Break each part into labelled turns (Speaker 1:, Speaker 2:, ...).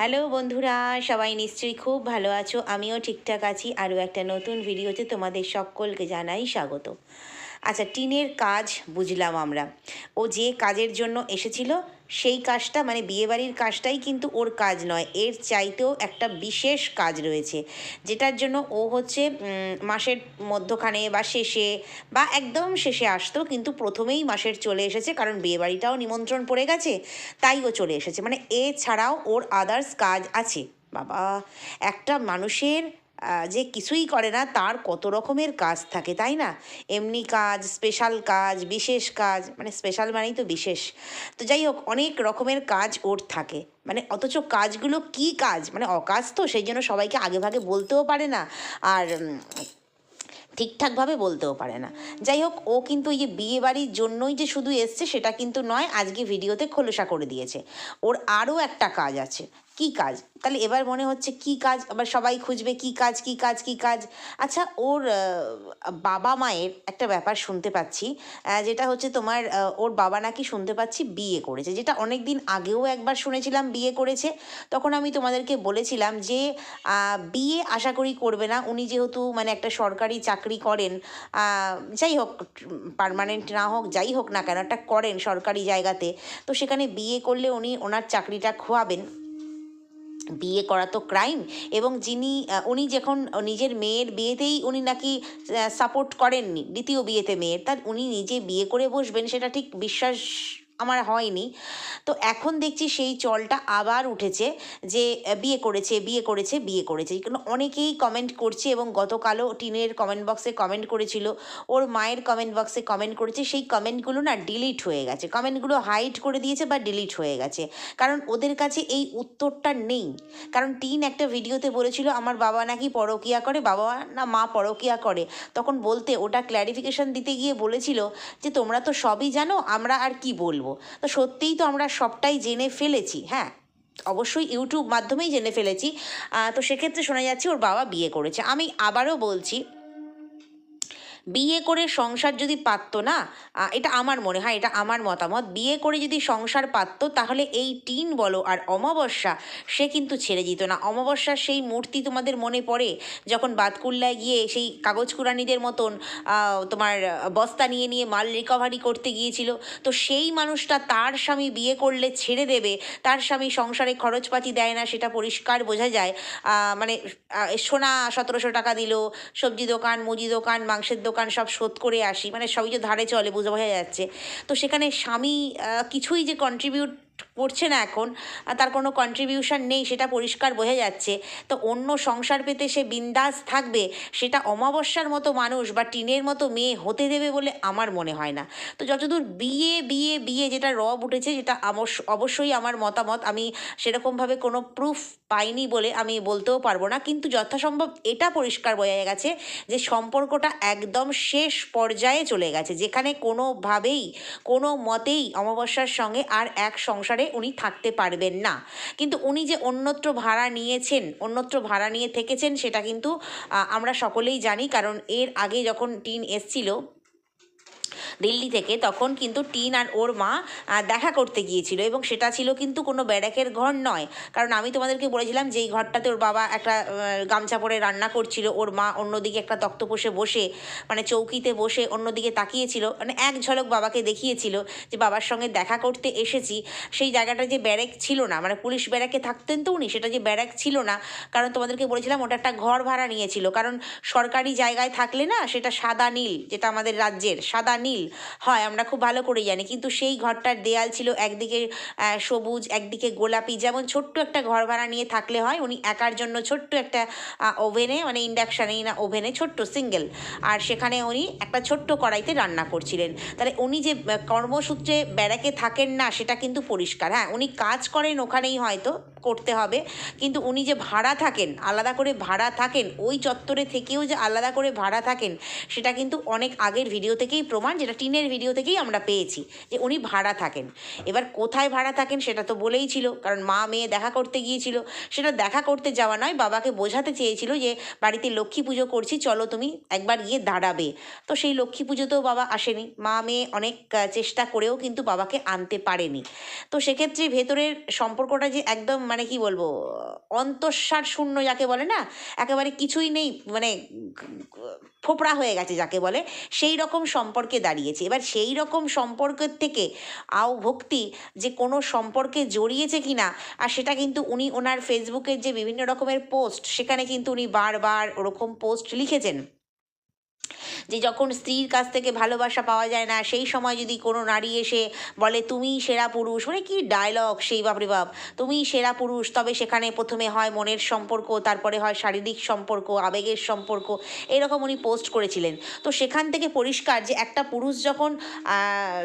Speaker 1: Hello বন্ধুরা, সবাই নিশ্চয়ই খুব ভালো আছো। আমিও ঠিকঠাক আছি। আরও একটা নতুন ভিডিওতে তোমাদের সকলকে জানাই স্বাগত। আচ্ছা টিনের কাজ বুঝলাম আমরা। ও যে কাজের জন্য এসেছিল সেই কাজটা মানে বিয়েবাড়ির কাজটাই কিন্তু ওর কাজ নয়। এর চাইতেও একটা বিশেষ কাজ রয়েছে, যেটার জন্য ও হচ্ছে মাসের মধ্যখানে বা শেষে বা একদম শেষে আসতো কিন্তু প্রথমেই মাসের চলে এসেছে, কারণ বিয়েবাড়িটাও নিমন্ত্রণ পড়ে গেছে, তাই ও চলে এসেছে। মানে এছাড়াও ওর আদার্স কাজ আছে। বাবা, একটা মানুষের যে কিছুই করে না, তার কত রকমের কাজ থাকে, তাই না? এমনি কাজ স্পেশাল কাজ, বিশেষ কাজ মানে স্পেশাল মানেই তো বিশেষ। তো যাই হোক, অনেক রকমের কাজ ওর থাকে। মানে অথচ কাজগুলো কি কাজ? মানে অকাজ তো, সেই জন্য সবাইকে আগে ভাগে বলতেও পারে না, আর ঠিকঠাকভাবে বলতেও পারে না। যাই হোক, ও কিন্তু এই যে বিয়ে বাড়ির জন্যই যে শুধু এসছে, সেটা কিন্তু নয়, আজকে ভিডিওতে খোলসা করে দিয়েছে। ওর আরও একটা কাজ আছে। কি কাজ? তাহলে এবার মনে হচ্ছে কি কাজ? আবার সবাই খুঁজবে কি কাজ কি কাজ কি কাজ। আচ্ছা ওর বাবা মায়ের একটা ব্যাপার শুনতে পাচ্ছি যেটা হচ্ছে তোমার ওর বাবা নাকি শুনতে পাচ্ছি বিয়ে করেছে, যেটা অনেক দিন আগেও একবার শুনেছিলাম বিয়ে করেছে। তখন আমি তোমাদেরকে বলেছিলাম যে বিয়ে আশা করি করবে না। উনি যেহেতু মানে একটা সরকারি চাকরি করেন যাই হোক পার্মানেন্ট না হোক, যাই হোক না কেন, একটা করেন সরকারি জায়গাতে। তো সেখানে বিয়ে করলে উনি ওনার চাকরিটা খোয়াবেন। বিয়ে করা তো ক্রাইম এবং যিনি উনি যখন নিজের মেয়ের বিয়েতেই উনি নাকি সাপোর্ট করেননি, দ্বিতীয় বিয়েতে মেয়ের তার উনি নিজে বিয়ে করে বসবেন, সেটা ঠিক বিশ্বাস আমার হয়নি। তো এখন দেখছি সেই চলটা আবার উঠেছে যে বিয়ে করেছে বিয়ে করেছে বিয়ে করেছে। কারণ অনেকেই কমেন্ট করছে এবং গতকালও টিনের কমেন্ট বক্সে কমেন্ট করেছিল, ওর মায়ের কমেন্ট বক্সে কমেন্ট করেছে। সেই কমেন্টগুলো না ডিলিট হয়ে গেছে। কমেন্টগুলো হাইড করে দিয়েছে বা ডিলিট হয়ে গেছে। কারণ ওদের কাছে এই উত্তরটা নেই। কারণ টিন একটা ভিডিওতে বলেছিল, আমার বাবা নাকি পরকিয়া করে, বাবা না মা পরকিয়া করে। তখন বলতে ওটা ক্ল্যারিফিকেশন দিতে গিয়ে বলেছিল যে, তোমরা তো সবই জানো, আমরা আর কি বলব? তো সত্যিই তো আমরা সবটাই জেনে ফেলেছি হ্যাঁ? অবশ্যই ইউটিউব মাধ্যমেই জেনে ফেলেছি। তো সেক্ষেত্রে শোনা যাচ্ছে ওর বাবা বিয়ে করেছে। আমি আবারও বলছি বিয়ে করে সংসার যদি পারতো না এটা আমার মনে হয়, এটা আমার মতামত, বিয়ে করে যদি সংসার পারতো তাহলে এই টিন বলো আর অমাবস্যা সে কিন্তু ছেড়ে যেত না। অমাবস্যার সেই মূর্তি তোমাদের মনে পড়ে? যখন বাতকুল্লায় গিয়ে সেই কাগজ কুরানিদের মতন তোমার বস্তা নিয়ে নিয়ে মাল রিকভারি করতে গিয়েছিল, তো সেই মানুষটা তার স্বামী বিয়ে করলে ছেড়ে দেবে, তার স্বামী সংসারে খরচপাতি দেয় না, সেটা পরিষ্কার বোঝা যায়। মানে সোনা সতেরোশো টাকা দিল, সবজি দোকান, মুদি দোকান, মাংসের দোকান সব শোধ করে আসি। মানে সবই যে ধারে চলে বুঝে বোঝা যাচ্ছে। তো সেখানে স্বামী কিছুই যে কন্ট্রিবিউট করছে না এখন, আর তার কোনো কন্ট্রিবিউশন নেই, সেটা পরিষ্কার বোঝা যাচ্ছে। তো অন্য সংসার পেতে সে বিন্দাস থাকবে, সেটা অমাবস্যার মতো মানুষ বা টিনের মতো মেয়ে হতে দেবে বলে আমার মনে হয় না। তো যতদূর বিয়ে বিয়ে বিয়ে যেটা রব উঠেছে, যেটা অবশ্যই আমার মতামত, আমি সেরকমভাবে কোনো প্রুফ পাইনি বলে আমি বলতেও পারব না। কিন্তু যথাসম্ভব এটা পরিষ্কার বোঝা গেছে যে সম্পর্কটা একদম শেষ পর্যায়ে চলে গেছে। যেখানে কোনোভাবেই, কোনো মতেই অমাবস্যার সঙ্গে আর এক সংসারে উনি থাকতে পারবেন না। কিন্তু উনি যে অন্যত্র ভাড়া নিয়েছেন, অন্যত্র ভাড়া নিয়ে থেকেছেন, সেটা কিন্তু আমরা সকলেই জানি। কারণ এর আগে যখন টিন এসছিল দিল্লি থেকে তখন কিন্তু টিন আর ওর মা দেখা করতে গিয়েছিল এবং সেটা ছিল কিন্তু কোনো ব্যারাকের ঘর নয়। কারণ আমি তোমাদেরকে বলেছিলাম যেই ঘরটাতে ওর বাবা একটা গামছা পরে রান্না করছিল, ওর মা অন্যদিকে একটা তক্তপোষে বসে মানে চৌকিতে বসে অন্যদিকে তাকিয়েছিল মানে এক ঝলক বাবাকে দেখিয়েছিল যে বাবার সঙ্গে দেখা করতে এসেছি। সেই জায়গাটা যে ব্যারেক ছিল না মানে পুলিশ ব্যারাকে থাকতেন তো উনি, সেটা যে ব্যারাক ছিল না, কারণ তোমাদেরকে বলেছিলাম ওটা একটা ঘর ভাড়া নিয়েছিল। কারণ সরকারি জায়গায় থাকলে না, সেটা সাদা নীল, যেটা আমাদের রাজ্যের, সাদা নীল। হয়, আমরা খুব ভালো করে জানি। কিন্তু সেই ঘরটার দেয়াল ছিল একদিকে সবুজ, একদিকে গোলাপি। যেমন ছোট্ট একটা ঘর ভাড়া নিয়ে থাকলে হয়, উনি একার জন্য ছোট্ট একটা ওভেনে মানে ইন্ডাকশানেই না, ওভেনে ছোট্ট সিঙ্গেল আর সেখানে উনি একটা ছোট্ট কড়াইতে রান্না করছিলেন। তাহলে উনি যে কর্মসূত্রে ব্যারাকে থাকেন না, সেটা কিন্তু পরিষ্কার। হ্যাঁ উনি কাজ করেন ওখানেই হয়তো করতে হবে, কিন্তু উনি যে ভাড়া থাকেন, আলাদা করে ভাড়া থাকেন, ওই চত্বরে থেকেও যে আলাদা করে ভাড়া থাকেন, সেটা কিন্তু অনেক আগের ভিডিও থেকেই প্রমাণ, যেটা টিনের ভিডিও থেকেই আমরা পেয়েছি যে উনি ভাড়া থাকেন। এবার কোথায় ভাড়া থাকেন সেটা তো বলেই ছিল, কারণ মা মেয়ে দেখা করতে গিয়েছিল। সেটা দেখা করতে যাওয়া নয়, বাবাকে বোঝাতে চেয়েছিল যে বাড়িতে লক্ষ্মী পুজো করছি, চলো তুমি একবার গিয়ে দাঁড়াবে। তো সেই লক্ষ্মী পুজোতেও বাবা আসেনি। মা মেয়ে অনেক চেষ্টা করেও কিন্তু বাবাকে আনতে পারেনি। তো সেক্ষেত্রে ভেতরের সম্পর্কটা যে একদম মানে কি বলব, অন্তঃসার শূন্য যাকে বলে না, একেবারে কিছুই নেই মানে ফোপড়া হয়ে গেছে যাকে বলে, সেই রকম সম্পর্কে দাঁড়িয়েছে। এবার সেই রকম সম্পর্কের থেকে আও ভক্তি যে কোনো সম্পর্কে জড়িয়েছে কি না আর সেটা কিন্তু উনি ওনার ফেসবুকের যে বিভিন্ন রকমের পোস্ট সেখানে কিন্তু উনি বারবার ওরকম পোস্ট লিখেছেন। যে যখন স্ত্রীর কাছ থেকে ভালোবাসা পাওয়া যায় না, সেই সময় যদি কোনো নারী এসে বলে, তুমিই সেরা পুরুষ মানে কি ডায়লগ সেই বাপরে বাপ। তুমিই সেরা পুরুষ। তবে সেখানে প্রথমে হয় মনের সম্পর্ক, তারপরে হয় শারীরিক সম্পর্ক, আবেগের সম্পর্ক, এরকম উনি পোস্ট করেছিলেন। তো সেখান থেকে পরিষ্কার যে একটা পুরুষ যখন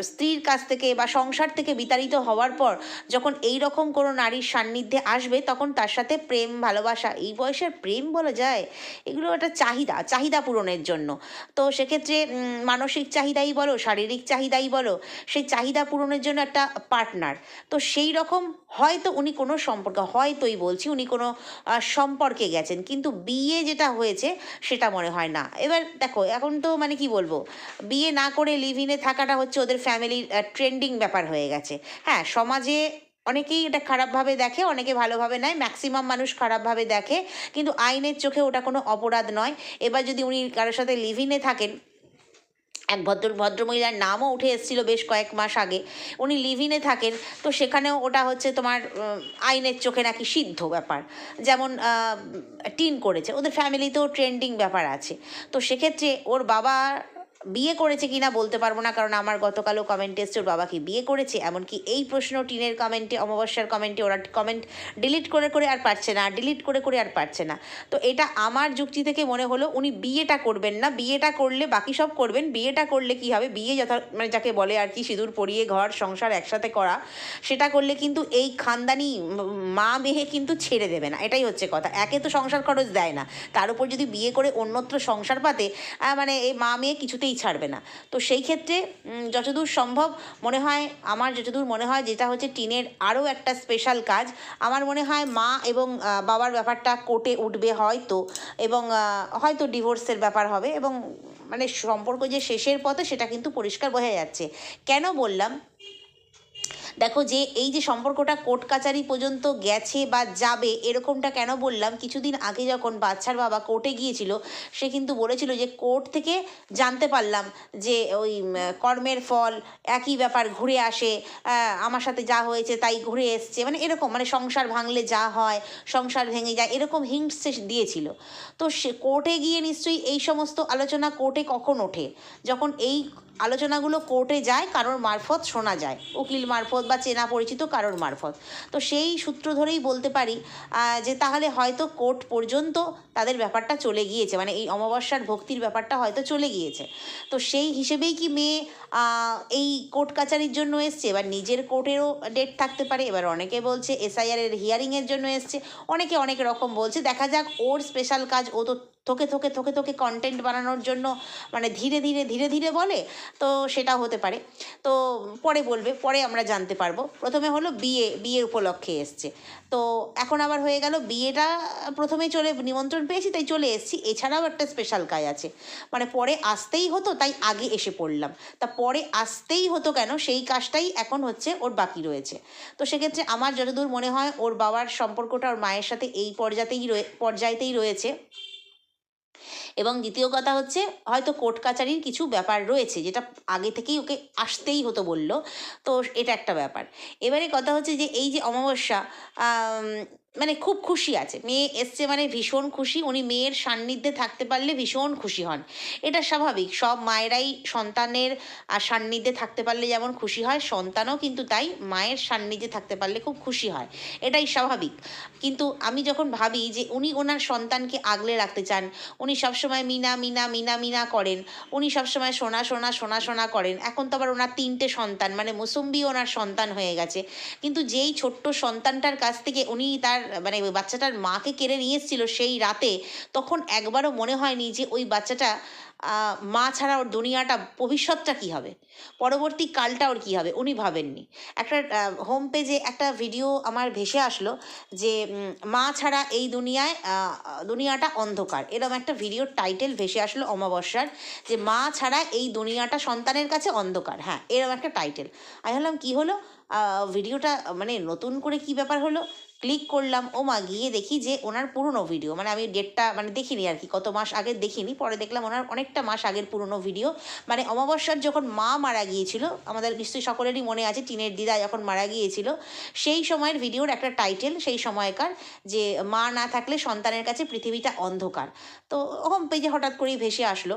Speaker 1: স্ত্রীর কাছ থেকে বা সংসার থেকে বিতাড়িত হওয়ার পর যখন এই রকম কোনো নারীর সান্নিধ্যে আসবে, তখন তার সাথে প্রেম, ভালোবাসা, এই বয়সের প্রেম বলা যায়, এগুলো একটা চাহিদা চাহিদা পূরণের জন্য। তো সেক্ষেত্রে মানসিক চাহিদাই বলো, শারীরিক চাহিদাই বলো, সেই চাহিদা পূরণের জন্য একটা পার্টনার তো সেই রকম হয়তো উনি কোনো সম্পর্ক, হয়তোই বলছি উনি কোনো সম্পর্কে গেছেন, কিন্তু বিয়ে যেটা হয়েছে সেটা মনে হয় না। এবার দেখো, এখন তো মানে কি বলব, বিয়ে না করে লিভ ইনে থাকাটা হচ্ছে ওদের ফ্যামিলির ট্রেন্ডিং ব্যাপার হয়ে গেছে। হ্যাঁ সমাজে অনেকেই এটা খারাপভাবে দেখে, অনেকে ভালোভাবে নেয় ম্যাক্সিমাম মানুষ খারাপভাবে দেখে, কিন্তু আইনের চোখে ওটা কোনো অপরাধ নয়। এবার যদি উনি কারোর সাথে লিভ ইনে থাকেন, এক ভদ্র, ভদ্রমহিলার নামও উঠে এসেছিল বেশ কয়েক মাস আগে, উনি লিভিনে থাকেন, তো সেখানেও ওটা হচ্ছে তোমার আইনের চোখে নাকি সিদ্ধ ব্যাপার। যেমন টিন করেছে, ওদের ফ্যামিলিতেও ট্রেন্ডিং ব্যাপার আছে। তো সেক্ষেত্রে ওর বাবা বিয়ে করেছে কিনা বলতে পারব না, কারণ আমার গতকালও কমেন্ট এসছে, ওর বাবা কি বিয়ে করেছে, এমনকি এই প্রশ্ন টিনের কমেন্টে অমাবস্যার কমেন্টে ওরা কমেন্ট ডিলিট করে করে আর পারছে না ডিলিট করে করে আর পারছে না। তো এটা আমার যুক্তি থেকে মনে হলো, উনি বিয়েটা করবেন না, বিয়েটা করলে বাকি সব করবেন, বিয়েটা করলে কি হবে, বিয়ে যথা মানে যাকে বলে আর কি, সিঁদুর পরিয়ে ঘর সংসার একসাথে করা, সেটা করলে কিন্তু এই খানদানি মা মেয়ে কিন্তু ছেড়ে দেবে না, এটাই হচ্ছে কথা। একে তো সংসার খরচ দেয় না, তার উপর যদি বিয়ে করে অন্যত্র সংসার পাতে মানে এই মা মেয়ে কিছুতেই ছাড়বে না। তো সেই ক্ষেত্রে যতদূর সম্ভব মনে হয়, আমার যতদূর মনে হয়, যেটা হচ্ছে টিনের আরও একটা স্পেশাল কাজ, আমার মনে হয় মা এবং বাবার ব্যাপারটা কোর্টে উঠবে হয়তো এবং হয়তো ডিভোর্সের ব্যাপার হবে এবং মানে সম্পর্ক যে শেষের পথে সেটা কিন্তু পরিষ্কার বোঝা যাচ্ছে। কেন বললাম? দেখো যে এই যে সম্পর্কটা কোর্ট কাচারি পর্যন্ত গেছে বা যাবে, এরকমটা কেন বললাম? কিছুদিন আগে যখন বাচ্চার বাবা কোর্টে গিয়েছিল, সে কিন্তু বলেছিল যে কোর্ট থেকে জানতে পারলাম যে ওই কর্মের ফল একই ব্যাপার ঘুরে আসে আমার সাথে যা হয়েছে তাই ঘুরে এসছে মানে এরকম মানে সংসার ভাঙলে যা হয়, সংসার ভেঙে যায়, এরকম হিংস দিয়েছিল। তো সে কোর্টে গিয়ে নিশ্চয়ই এই সমস্ত আলোচনা কোর্টে কখন ওঠে? যখন এই আলোচনাগুলো কোর্টে যায়, কারোর মারফত শোনা যায়। উকিল মারফত বা চেনা পরিচিত কারোর মারফত। তো সেই সূত্র ধরেই বলতে পারি যে তাহলে হয়তো কোর্ট পর্যন্ত তাদের ব্যাপারটা চলে গিয়েছে মানে এই অমাবস্যার ভক্তির ব্যাপারটা হয়তো চলে গিয়েছে। তো সেই হিসেবেই কি মেয়ে এই কোর্ট কাচারির জন্য এসছে? এবার নিজের কোর্টেরও ডেট থাকতে পারে, এবার অনেকে বলছে এসআইআর এর হিয়ারিংয়ের জন্য এসছে, অনেকে অনেক রকম বলছে। দেখা যাক, ওর স্পেশাল কাজ, ও তো থোকে থোকে থোকে থোকে কন্টেন্ট বানানোর জন্য মানে ধীরে ধীরে ধীরে ধীরে বলে, তো সেটা হতে পারে। তো পরে বলবে, পরে আমরা জানতে পারব। প্রথমে হলো বিয়ে বিয়ের উপলক্ষে এসছে। তো এখন আবার হয়ে গেল, বিয়েটা প্রথমেই চলে নিমন্ত্রণ পেয়েছি, তাই চলে এসেছি। এছাড়াও একটা স্পেশাল কাজ আছে। মানে পরে আসতেই হতো, তাই আগে এসে পড়লাম। তা পরে আসতেই হতো কেন? সেই কাজটাই এখন হচ্ছে ওর বাকি রয়েছে। তো সেক্ষেত্রে আমার যতদূর মনে হয়, ওর বাবার সম্পর্কটা ওর মায়ের সাথে এই পর্যাতেই রয়ে, পর্যায়েতেই রয়েছে। এবং দ্বিতীয় কথা হচ্ছে, হয়তো কোর্ট কাচারির কিছু ব্যাপার রয়েছে, যেটা আগে থেকেই ওকে আসতেই হতো বলল। তো এটা একটা ব্যাপার। এবারে কথা হচ্ছে যে, এই যে অমাবস্যা মানে খুব খুশি আছে। মেয়ে এসছে মানে ভীষণ খুশি, উনি মেয়ের সান্নিধ্যে থাকতে পারলে ভীষণ খুশি হন। এটা স্বাভাবিক, সব মায়েরাই সন্তানের সান্নিধ্যে থাকতে পারলে যেমন খুশি হয়, সন্তানও কিন্তু তাই মায়ের সান্নিধ্যে থাকতে পারলে খুব খুশি হয়। এটাই স্বাভাবিক। কিন্তু আমি যখন ভাবি যে উনি ওনার সন্তানকে আগলে রাখতে চান, উনি সবসময় মিনা মিনা মিনা মিনা করেন, উনি সবসময় সোনা সোনা সোনা সোনা করেন, এখন তো আবার ওনার তিনটে সন্তান মানে মুসম্বি ওনার সন্তান হয়ে গেছে। কিন্তু যেই ছোট্ট সন্তানটার কাছ থেকে উনি তার মানে ওই বাচ্চাটার মাকে কেড়ে নিয়ে এসেছিল সেই রাতে, তখন একবারও মনে হয়নি যে ওই বাচ্চাটা মা ছাড়া ওর দুনিয়াটা, ভবিষ্যৎটা কী হবে? পরবর্তী কালটা ওর কী হবে? উনি ভাবেননি। একটা হোম পেজে একটা ভিডিও আমার ভেসে আসলো যে মা ছাড়া এই দুনিয়ায় দুনিয়াটা অন্ধকার। এরকম একটা ভিডিওর টাইটেল ভেসে আসলো অমাবস্যার যে, মা ছাড়া এই দুনিয়াটা সন্তানের কাছে অন্ধকার। হ্যাঁ এরকম একটা টাইটেল আমি ভাবলাম, কী হলো? ভিডিওটা মানে নতুন করে কি ব্যাপার হলো? ক্লিক করলাম, ও মা গিয়ে দেখি যে ওনার পুরনো ভিডিও মানে আমি ডেটটা মানে দেখিনি আর কি, কত মাস আগে দেখিনি, পরে দেখলাম ওনার অনেকটা মাস আগের পুরনো ভিডিও মানে অমাবস্যার যখন মা মারা গিয়েছিল, আমাদের নিশ্চয়ই সকলেরই মনে আছে টিনের দিদা যখন মারা গিয়েছিল, সেই সময়ের ভিডিওর একটা টাইটেল সেই সময়কার, যে মা না থাকলে সন্তানের কাছে পৃথিবীটা অন্ধকার, তো হোম পেজে হঠাৎ করেই ভেসে আসলো।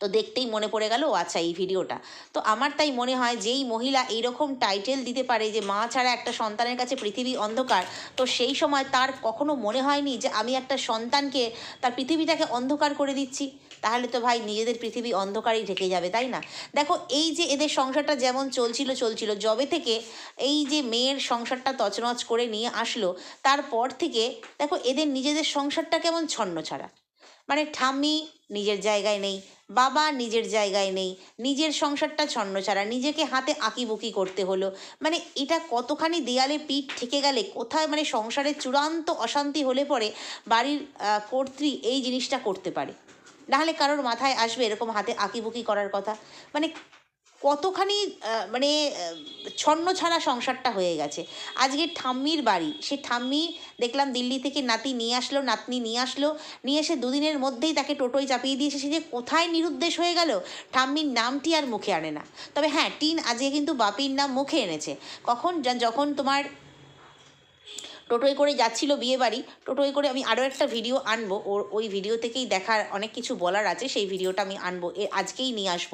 Speaker 1: তো দেখতেই মনে পড়ে গেল আচ্ছা এই ভিডিওটা। তো আমার তাই মনে হয় যেই মহিলা এইরকম টাইটেল দিতে পারে যে, মা ছাড়া একটা সন্তানের কাছে পৃথিবী অন্ধকার, তো সেই সময় তার কখনো মনে হয়নি যে, আমি একটা সন্তানকে তার পৃথিবীটাকে অন্ধকার করে দিচ্ছি? তাহলে তো ভাই নিজেদের পৃথিবী অন্ধকারই ঢেকে যাবে, তাই না? দেখো, এই যে এদের সংসারটা যেমন চলছিল চলছিল, যবে থেকে এই যে মেয়ের সংসারটা তছনছ করে নিয়ে আসলো, তারপর থেকে দেখো, এদের নিজেদের সংসারটা কেমন ছন্ন ছাড়া। মানে ঠাম্মি নিজের জায়গায় নেই, বাবা নিজের জায়গায় নেই, নিজের সংসারটা ছন্ন ছাড়া নিজেকে হাতে আঁকিবুকি করতে হলো। মানে এটা কতখানি দেয়ালে পিঠ ঠেকে গেলে, কোথায় মানে সংসারের চূড়ান্ত অশান্তি হলে পরে বাড়ির কর্তৃ কর্ত্রী এই জিনিসটা করতে পারে? নাহলে কারোর মাথায় আসবে এরকম হাতে আঁকিবুকি করার কথা। মানে কতখানি মানে ছন্ন ছাড়া সংসারটা হয়ে গেছে। আজকে ঠাম্মির বাড়ি, সে ঠাম্মি দেখলাম দিল্লি থেকে নাতি নিয়ে আসলো, নাতনি নিয়ে আসলো, নিয়ে এসে দুদিনের মধ্যেই তাকে টোটোয় চাপিয়ে দিয়েছে, সে যে কোথায় নিরুদ্দেশ হয়ে গেল, ঠাম্মির নামটি আর মুখে আনে না। তবে হ্যাঁ টিন আজকে কিন্তু বাপির নাম মুখে এনেছে। কখন যখন তোমার টোটোয় করে যাচ্ছিল বিয়ে বাড়ি টোটোয় করে আমি আরও একটা ভিডিও আনব। ওর, ওই ভিডিও থেকেই দেখার অনেক কিছু বলার আছে, সেই ভিডিওটা আমি আনব, এ, আজকেই নিয়ে আসব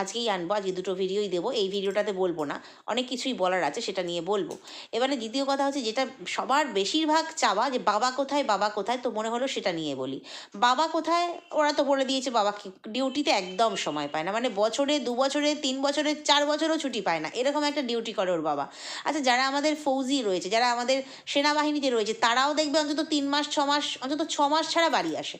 Speaker 1: আজকেই আনব আজকে দুটো ভিডিওই দেবো, এই ভিডিওটাতে বলব না, অনেক কিছুই বলার আছে, সেটা নিয়ে বলব। এবারে দ্বিতীয় কথা হচ্ছে যেটা সবার বেশিরভাগ চাওয়া যে বাবা কোথায় বাবা কোথায়, তো মনে হলো সেটা নিয়ে বলি। বাবা কোথায়, ওরা তো বলে দিয়েছে বাবা ডিউটিতে একদম সময় পায় না মানে বছরে দু বছরে, তিন বছরে, চার বছরও ছুটি পায় না, এরকম একটা ডিউটি করে ওর বাবা। আচ্ছা যারা আমাদের ফৌজি রয়েছে, যারা আমাদের সেনাবাহিনীতে রয়েছে। তারাও দেখবে অন্তত তিন মাস, ছ মাস, অন্তত ছ মাস ছাড়া বাড়ি আসে।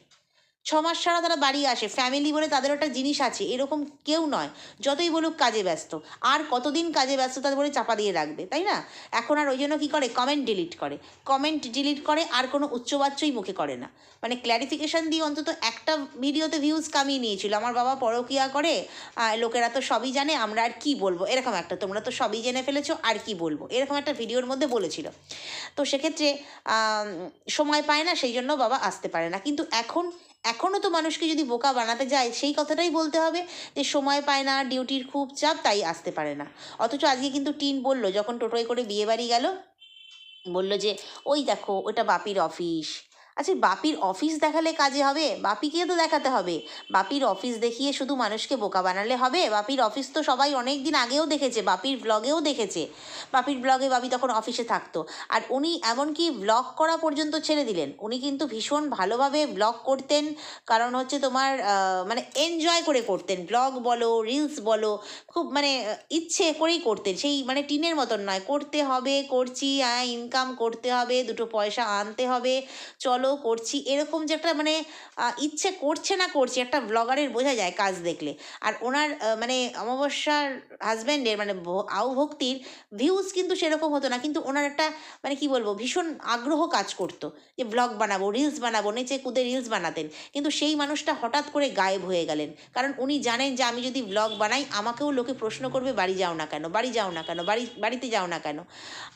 Speaker 1: ছ মাস ছাড়া তারা বাড়ি আসে ফ্যামিলি বলে তাদের একটা জিনিস আছে, এরকম কেউ নয়, যতই বলুক কাজে ব্যস্ত, আর কতদিন কাজে ব্যস্ত তাদের বলে চাপা দিয়ে রাখবে, তাই না? এখন আর ওই জন্য কী করে? কমেন্ট ডিলিট করে কমেন্ট ডিলিট করে আর কোনো উচ্চবাচ্যই মুখে করে না মানে ক্ল্যারিফিকেশন দিয়ে অন্তত একটা ভিডিওতে ভিউজ কামিয়ে নিয়েছিল, আমার বাবা পরকিয়া করে লোকেরা তো সবই জানে, আমরা আর কি বলব, এরকম একটা, তোমরা তো সবই জেনে ফেলেছো, আর কি বলব, এরকম একটা ভিডিওর মধ্যে বলেছিল, তো সেক্ষেত্রে সময় পায় না, সেই জন্য বাবা আসতে পারে না, কিন্তু এখন এখনও তো মানুষকে যদি বোকা বানাতে যায়, সেই কথাটাই বলতে হবে যে সময় পায় না, ডিউটির খুব চাপ, তাই আসতে পারে না। অথচ আজকে কিন্তু টিন বলল, যখন টোটোয় করে বিয়ে বাড়ি গেল, বলল যে, ওই দেখো, ওটা বাপির অফিস আচ্ছা বাপির অফিস দেখালে কাজে হবে? বাপিকে তো দেখাতে হবে। বাপির অফিস দেখিয়ে শুধু মানুষকে বোকা বানালে হবে? বাপির অফিস তো সবাই অনেক দিন আগেও দেখেছে, বাপির ব্লগেও দেখেছে। বাপির ব্লগে বাপি তখন অফিসে থাকতো। আর উনি এমনকি ব্লগ করা পর্যন্ত ছেড়ে দিলেন। উনি কিন্তু ভীষণ ভালোভাবে ব্লগ করতেন। কারণ হচ্ছে তোমার মানে এনজয় করে করতেন। ব্লগ বলো রিলস বলো, খুব মানে ইচ্ছে করেই করতেন। সেই মানে টিনের মতন নয়। করতে হবে, করছি ইনকাম করতে হবে, দুটো পয়সা আনতে হবে। চলো করছি। এরকম যে একটা মানে ইচ্ছে করছে না করছে, একটা ব্লগারের বোঝা যায় কাজ দেখলে। আর ওনার মানে অমাবস্যার হাজব্যান্ডের মানে ভ- আউ ভক্তির ভিউজ কিন্তু সেরকম হতো না। কিন্তু ওনার একটা মানে কি বলব, ভীষণ আগ্রহ কাজ করতো যে ব্লগ বানাবো রিলস বানাবো, নেচে কুদে রিলস বানাতেন। কিন্তু সেই মানুষটা হঠাৎ করে গায়েব হয়ে গেলেন। কারণ উনি জানেন যে আমি যদি ব্লগ বানাই, আমাকেও লোকে প্রশ্ন করবে, বাড়ি যাও না কেন? বাড়ি যাও না কেন? বাড়ি, বাড়িতে যাও না কেন?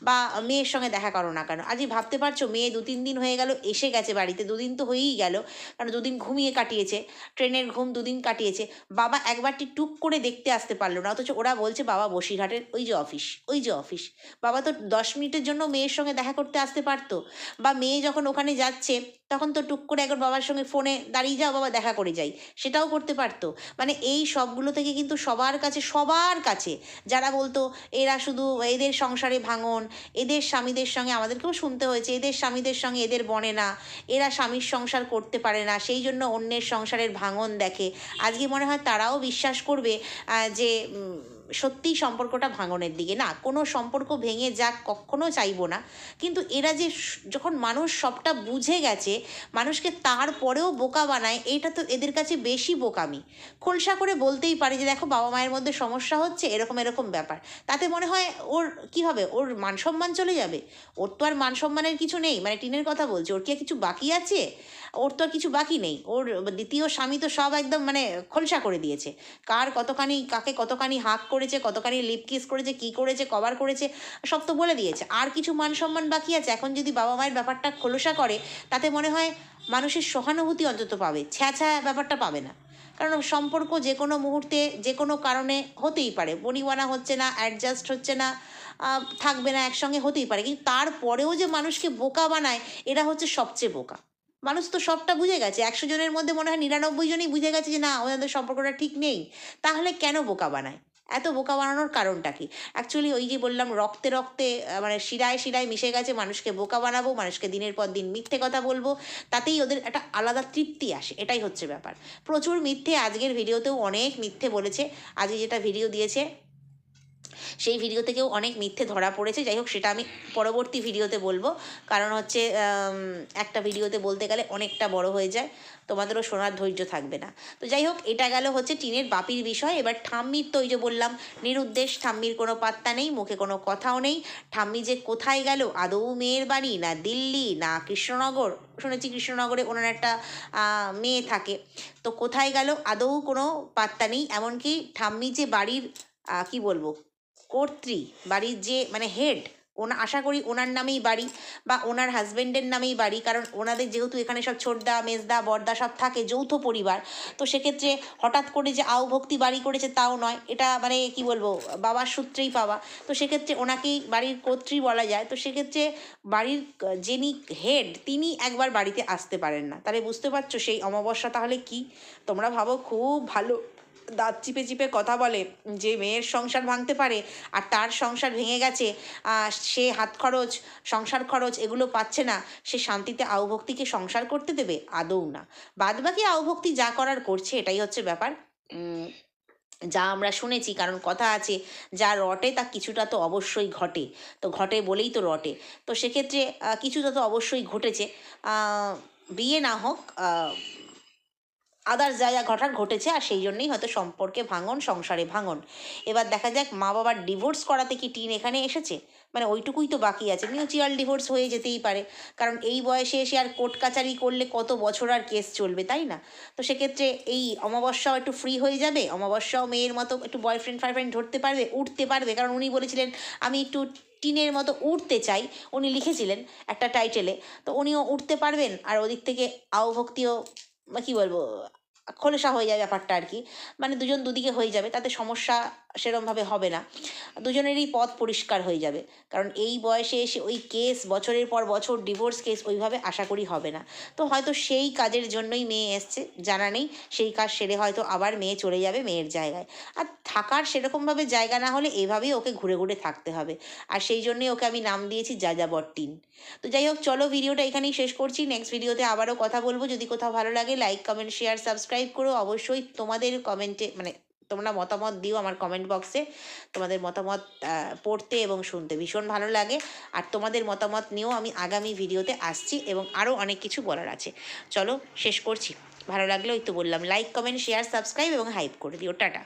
Speaker 1: বা মেয়ের সঙ্গে দেখা করো না কেন? আজই ভাবতে পারছ, মেয়ে দু তিন দিন হয়ে গেল, এসে গেছে বাড়িতে, দুদিন তো হয়েই গেল, কারণ দুদিন ঘুমিয়ে কাটিয়েছে, ট্রেনের ঘুম দুদিন কাটিয়েছে, বাবা একবারটি টুক করে দেখতে আসতে পারল না, অথচ ওরা বলছে, বাবা বসিরহাটের ওই যে অফিস ওই যে অফিস বাবা তো দশ মিনিটের জন্য মেয়ের সঙ্গে দেখা করতে আসতে পারতো, বা মেয়ে যখন ওখানে যাচ্ছে, তখন তো টুক করে একবার বাবার সঙ্গে ফোনে দাঁড়িয়ে যাও বাবা, দেখা করে যাই। সেটাও করতে পারতো। মানে এই সবগুলো থেকে কিন্তু সবার কাছে সবার কাছে, যারা বলতো, এরা শুধু এদের সংসারে ভাঙন, এদের স্বামীদের সঙ্গে আমাদেরকেও শুনতে হয়েছে, এদের স্বামীদের সঙ্গে এদের বনে না। এরা স্বামীর সংসার করতে পারে না, সেই জন্য অন্যের সংসারের ভাঙন দেখে। আজকে মনে হয় তারাও বিশ্বাস করবে যে সত্যিই সম্পর্কটা ভাঙনের দিকে। না, কোনো সম্পর্ক ভেঙে যাক কখনো চাইব না। কিন্তু এরা যে যখন মানুষ সবটা বুঝে গেছে, মানুষকে তারপরেও বোকা বানায় এইটা তো এদের কাছে বেশি বোকামি। খোলসা করে বলতেই পারে যে, দেখো, বাবা মায়ের মধ্যে সমস্যা হচ্ছে, এরকম এরকম ব্যাপার। তাতে মনে হয় ওর কি হবে? ওর মান সম্মান চলে যাবে? ওর তো আর মান সম্মানের কিছু নেই। মানে টিনের কথা বলছি, ওর কি আর কিছু বাকি আছে? ওর তো আর কিছু বাকি নেই। ওর দ্বিতীয় স্বামী তো সব একদম মানে খোলসা করে দিয়েছে। কার কতখানি, কাকে কতখানি হাক করেছে, কতখানি লিপ কিস করেছে, কি করেছে কভার করেছে, সব তো বলে দিয়েছে। আর কিছু মান সম্মান বাকি আছে, এখন যদি বাবা মায়ের ব্যাপারটা খোলসা করে, তাতে মনে হয় মানুষের সহানুভূতি অন্তত পাবে ছ্যাঁছা ব্যাপারটা পাবে না। কারণ সম্পর্ক যে কোনো মুহূর্তে, যে কোনো কারণে হতেই পারে। বনিবানা হচ্ছে না অ্যাডজাস্ট হচ্ছে না থাকবে না, একসঙ্গে হতেই পারে। কিন্তু তারপরেও যে মানুষকে বোকা বানায়, এরা হচ্ছে সবচেয়ে বোকা। মানুষ তো সবটা বুঝে গেছে। একশো জনের মধ্যে মনে হয় নিরানব্বই জনই বুঝে গেছে যে, না, ওনাদের সম্পর্কটা ঠিক নেই। তাহলে কেন বোকা বানায়? এত বোকা বানানোর কারণটা কি? অ্যাকচুয়ালি ওই যে বললাম, রক্তে রক্তে মানে শিরায় শিরায় মিশে গেছে, মানুষকে বোকা বানাবো, মানুষকে দিনের পর দিন মিথ্যে কথা বলব, তাতেই ওদের একটা আলাদা তৃপ্তি আসে, এটাই হচ্ছে ব্যাপার। প্রচুর মিথ্যে আজকের ভিডিওতেও অনেক মিথ্যে বলেছে আজকে যেটা ভিডিও দিয়েছে সেই ভিডিও থেকেও অনেক মিথ্যে ধরা পড়েছে। যাই হোক, সেটা আমি পরবর্তী ভিডিওতে বলব। কারণ হচ্ছে একটা ভিডিওতে বলতে গেলে অনেকটা বড় হয়ে যায়। তোমাদেরও শোনার ধৈর্য থাকবে না। তো যাই হোক, এটা গেল হচ্ছে টিনের বাপির বিষয়। এবার ঠাম্মির তো ওই যে বললাম, নিরুদ্দেশ, ঠাম্মির কোনো পাত্তা নেই, মুখে কোনো কথাও নেই। ঠাম্মি যে কোথায় গেল? আদৌ মেয়ের বাড়ি না দিল্লি না কৃষ্ণনগর? শুনেছি কৃষ্ণনগরে ওনার একটা মেয়ে থাকে। তো কোথায় গেল? আদৌ কোনো পাত্তা নেই। এমনকি ঠাম্মি যে বাড়ির কি বলব? কর্ত্রী, বাড়ির যে মানে হেড ওনা, আশা করি ওনার নামেই বাড়ি বা ওনার হাজব্যান্ডের নামেই বাড়ি, কারণ ওনাদের যেহেতু এখানে সব ছোটদা, মেজদা, বড়দা সব থাকে, যৌথ পরিবার, তো সেক্ষেত্রে হঠাৎ করে যে আও ভক্তি বাড়ি করেছে তাও নয়, এটা মানে কি বলব, বাবার সূত্রেই পাওয়া, তো সেক্ষেত্রে ওনাকেই বাড়ির কর্ত্রী বলা যায়, তো সেক্ষেত্রে বাড়ির যিনি হেড তিনি একবার বাড়িতে আসতে পারেন না, তাহলে বুঝতে পারছ সেই অমাবস্যা তাহলে কি? তোমরা ভাবো খুব ভালো। দাঁত চিপে চিপে কথা বলে যে মেয়ের সংসার ভাঙতে পারে আর তার সংসার ভেঙে গেছে সে হাত খরচ, সংসার খরচ এগুলো পাচ্ছে না, সে শান্তিতে আউভক্তিকে সংসার করতে দেবে? আদৌ না। বাদ বাকি আউভক্তি যা করার করছে, এটাই হচ্ছে ব্যাপার। যা আমরা শুনেছি, কারণ কথা আছে, যা রটে তা কিছুটা তো অবশ্যই ঘটে। তো ঘটে বলেই তো রটে। তো সেক্ষেত্রে কিছুটা তো অবশ্যই ঘটেছে। বিয়ে না হোক আহ, আদার্স যা যা ঘটার ঘটেছে আর সেই জন্যই হয়তো সম্পর্কে ভাঙন সংসারে ভাঙন। এবার দেখা যাক মা বাবার ডিভোর্স করাতে কি টিন এখানে এসেছে? মানে ওইটুকুই তো বাকি আছে। মিউচুয়াল ডিভোর্স হয়ে যেতেই পারে। কারণ এই বয়সে এসে আর কোর্ট কাচারি করলে কত বছর আর কেস চলবে তাই না? তো সেক্ষেত্রে এই অমাবস্যাও একটু ফ্রি হয়ে যাবে। অমাবস্যাও মেয়ের মতো একটু বয়ফ্রেন্ড ফারফ্রেন্ড ধরতে পারবে উঠতে পারবে। কারণ উনি বলেছিলেন আমি একটু টিনের মতো উঠতে চাই। উনি লিখেছিলেন একটা টাইটেলে তো উনিও উঠতে পারবেন। আর ওদিক থেকে আওভক্তিও কী বলব খোলসা হয়ে যায় ব্যাপারটা আর কি। মানে দুজন দুদিকে হয়ে যাবে তাতে সমস্যা সেরমভাবে হবে না। দুজনেরই পথ পরিষ্কার হয়ে যাবে। কারণ এই বয়সে এসে ওই কেস বছরের পর বছর ডিভোর্স কেস ওইভাবে আশা করি হবে না। তো হয়তো সেই কাজের জন্যই মেয়ে এসছে, জানা নেই। সেই কাজ সেরে হয়তো আবার মেয়ে চলে যাবে মেয়ের জায়গায়। আর থাকার সেরকমভাবে জায়গা না হলে এভাবেই ওকে ঘুরে ঘুরে থাকতে হবে। আর সেই জন্যই ওকে আমি নাম দিয়েছি যাযাবর টিন তো যাই হোক, চলো ভিডিওটা এখানেই শেষ করছি। নেক্সট ভিডিওতে আবারও কথা বলব। যদি কোথাও ভালো লাগে লাইক কমেন্ট শেয়ার সাবস্ক্রাইব করো। অবশ্যই তোমাদের কমেন্টে মানে তোমরা মতামত দিও আমার কমেন্ট বক্সে তোমাদের মতামত পড়তে এবং শুনতে ভীষণ ভালো লাগে। আর তোমাদের মতামত নিয়েও আমি আগামী ভিডিওতে আসছি এবং আরও অনেক কিছু বলার আছে। চলো, শেষ করছি। ভালো লাগলে ওই তো বললাম লাইক কমেন্ট শেয়ার সাবস্ক্রাইব এবং হাইপ করে দিও। টাটা।